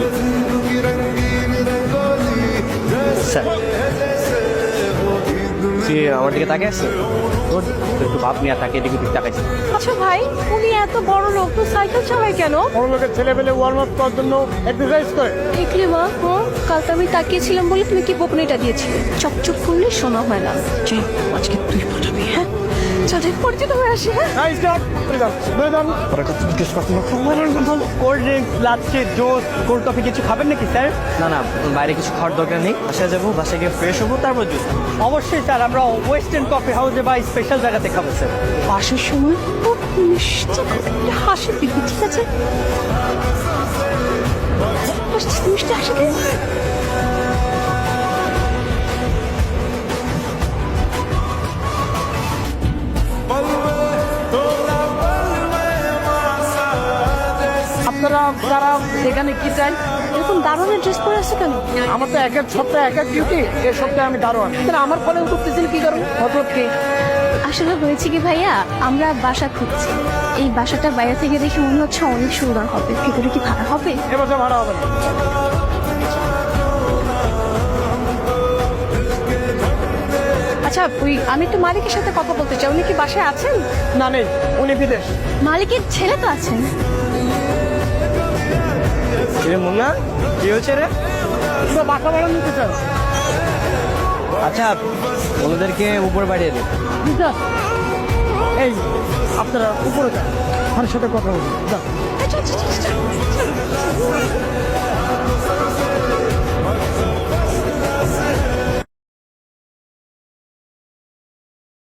নিই। স্যার। তুই আমার দিকে তাকিয়ে আসছে তোর তুই একটু ভাব নিয়ে তাকিয়ে এদিকে দিকে তাকাইছে। আচ্ছা ভাই উনি এত বড় লোক তো সাইকেল চালায় কেন? বড় লোকের ছেলে পেলে ওয়ার্ম আপ করার জন্য এক্সারসাইজ করে। দেখলি মা হ্যাঁ আমি তাকিয়েছিলাম বলে তুমি কি বকুনিটা দিয়েছিলে? চকচক করলে শোনা হয় না। আজকে তুই পাঠাবি হ্যাঁ? চলে পরিচিত হয়ে আসি হ্যাঁ? Cold drinks lassi juice cold coffee কিছু খাবেন নাকি স্যার? না না বাইরে কিছু খাওয়ার দরকার নেই। বাসায় যাব বাসায় গিয়ে ফ্রেশ হব তারপর জুস অবশ্যই স্যার আমরা ওয়েস্টার্ন কফি হাউসে বা স্পেশাল জায়গাতে খাব স্যার। আসার সময় খুব মিষ্টি করে হাসি দিবি ঠিক আছে? মিষ্টি মিষ্টি হাসি আপনারা যারা এখানে কি চাই এরকম দারুণের ড্রেস পরে আছে কেন? আমার তো এক এক সপ্তাহে এক এক ডিউটি এই সপ্তাহে আমি দারোয়ান তাহলে আমার ফলে করতেছেন কি কারণ? মতলব কি? আসলে হয়েছে কি ভাইয়া আমরা বাসা খুঁজছি। এই বাসাটা বাইরে থেকে দেখে মনে হচ্ছে অনেক সুন্দর হবে। ভিতরে কি ভাড়া হবে? এবছর ভাড়া হবে না। আচ্ছা ওই আমি একটু মালিকের সাথে কথা বলতে চাই। উনি কি বাসায় আছেন? না নেই। উনি বিদেশ। মালিকের ছেলে তো আছেন। রে মুন্না কি হয়েছে রে? পুরো বাসা ভাড়া নিতে চান আচ্ছা ওনাদেরকে উপর বাড়িয়ে দে? এই আপনারা উপরে যান। আমার সাথে কথা বলুন।